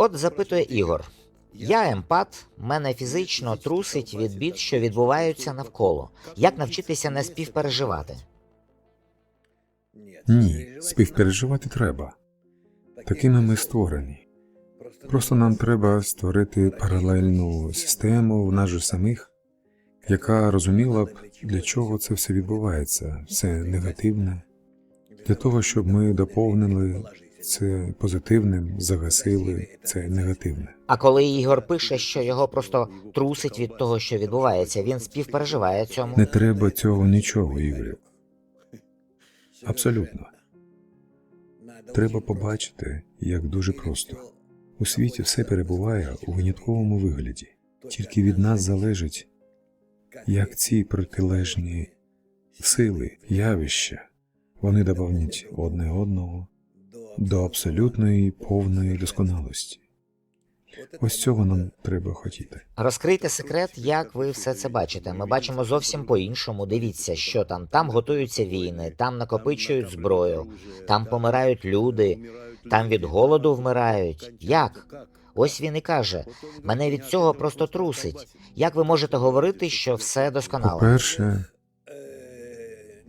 От запитує Ігор. Я емпат, мене фізично трусить від бід, що відбуваються навколо. Як навчитися не співпереживати? Ні, співпереживати треба. Такими ми створені. Просто нам треба створити паралельну систему в нас же самих, яка розуміла б, для чого це все відбувається, все негативне, для того, щоб ми доповнили це позитивним, загасили це негативне. А коли Ігор пише, що його просто трусить від того, що відбувається, він співпереживає цьому. Не треба цього нічого, Ігорю. Абсолютно. Треба побачити, як дуже просто. У світі все перебуває у винятковому вигляді. Тільки від нас залежить, як ці протилежні сили, явища, вони доповнять одне одного до абсолютної повної досконалості. Ось цього нам треба хотіти. Розкрийте секрет, як ви все це бачите. Ми бачимо зовсім по-іншому. Дивіться, що там. Там готуються війни, там накопичують зброю, там помирають люди, там від голоду вмирають. Як? Ось він і каже: мене від цього просто трусить. Як ви можете говорити, що все досконало? По-перше,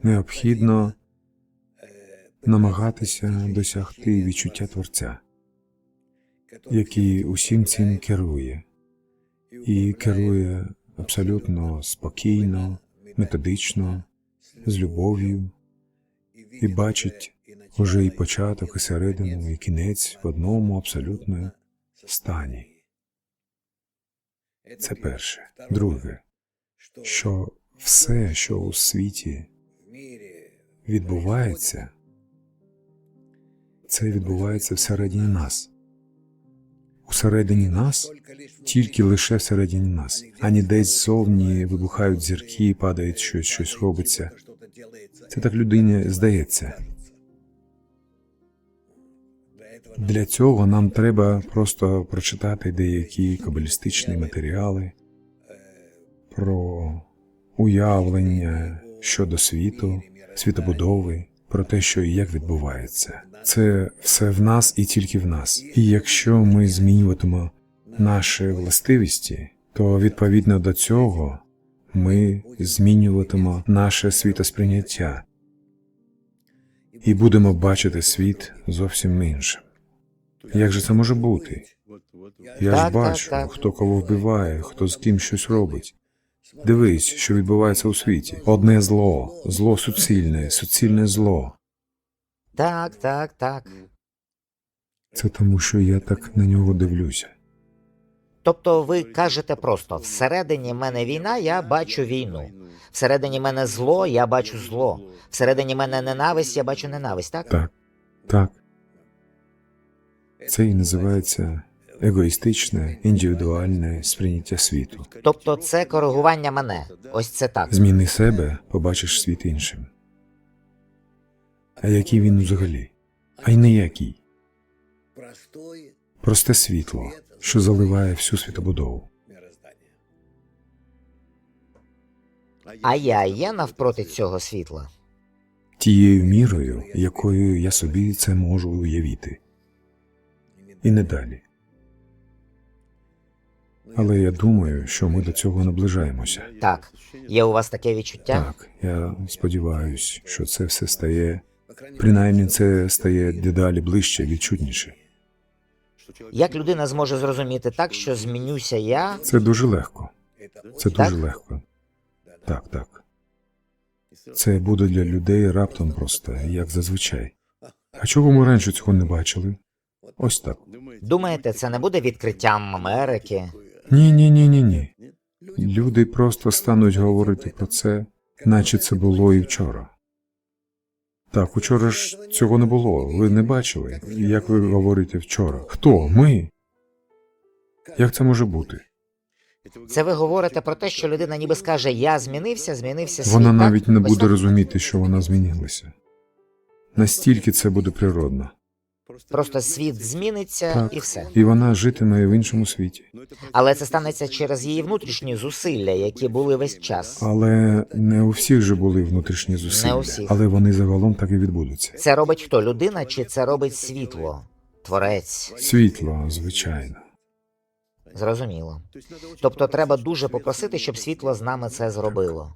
необхідно намагатися досягти відчуття Творця, який усім цим керує, і керує абсолютно спокійно, методично, з любов'ю, і бачить уже і початок, і середину, і кінець в одному абсолютно стані. Це перше. Друге, що все, що у світі відбувається, це відбувається всередині нас. Усередині нас, тільки лише всередині нас, ані десь ззовні вибухають зірки, падають щось, щось робиться. Це так людині здається. Для цього нам треба просто прочитати деякі кабалістичні матеріали про уявлення щодо світу, світобудови, про те, що і як відбувається. Це все в нас і тільки в нас. І якщо ми змінюватимемо наші властивості, то відповідно до цього ми змінюватимемо наше світосприйняття і будемо бачити світ зовсім іншим. Як же це може бути? Я ж бачу, хто кого вбиває, хто з ким щось робить. Дивись, що відбувається у світі. Одне зло, зло суцільне, суцільне зло. Так, так, так. Це тому, що я так на нього дивлюся. Тобто ви кажете просто: всередині мене війна, я бачу війну. Всередині мене зло, я бачу зло. Всередині мене ненависть, я бачу ненависть, так? Так, так. Це і називається егоїстичне, індивідуальне сприйняття світу. Тобто це коригування мене. Ось це так. Зміни себе, побачиш світ іншим. А який він взагалі? А й ніякий. Просте світло, що заливає всю світобудову. А я є навпроти цього світла. Тією мірою, якою я собі це можу уявити. І не далі. Але я думаю, що ми до цього наближаємося. Так, є у вас таке відчуття? Так, я сподіваюся, що це все стає, принаймні це стає дедалі ближче, відчутніше. Як людина зможе зрозуміти так, що змінюся я? Це дуже легко. Це дуже Так? легко. Так, так. Це буде для людей раптом просто, як зазвичай. А чого ми раніше цього не бачили? Ось так. Думаєте, це не буде відкриттям Америки? Ні, ні, ні, ні, ні. Люди просто стануть говорити про це, наче це було і вчора. Так, учора ж цього не було. Ви не бачили, як ви говорите вчора. Хто? Ми? Як це може бути? Це ви говорите про те, що людина ніби скаже: Я змінився, змінився світ. Вона навіть не буде розуміти, що вона змінилася. Настільки це буде природно. Просто світ зміниться Так. і все. І вона житиме в іншому світі. Але це станеться через її внутрішні зусилля, які були весь час. Але не у всіх же були внутрішні зусилля. Не у всіх. Але вони загалом так і відбудуться. Це робить хто? Людина чи це робить світло? Творець, Світло, звичайно. зрозуміло. Тобто треба дуже попросити, щоб світло з нами це зробило.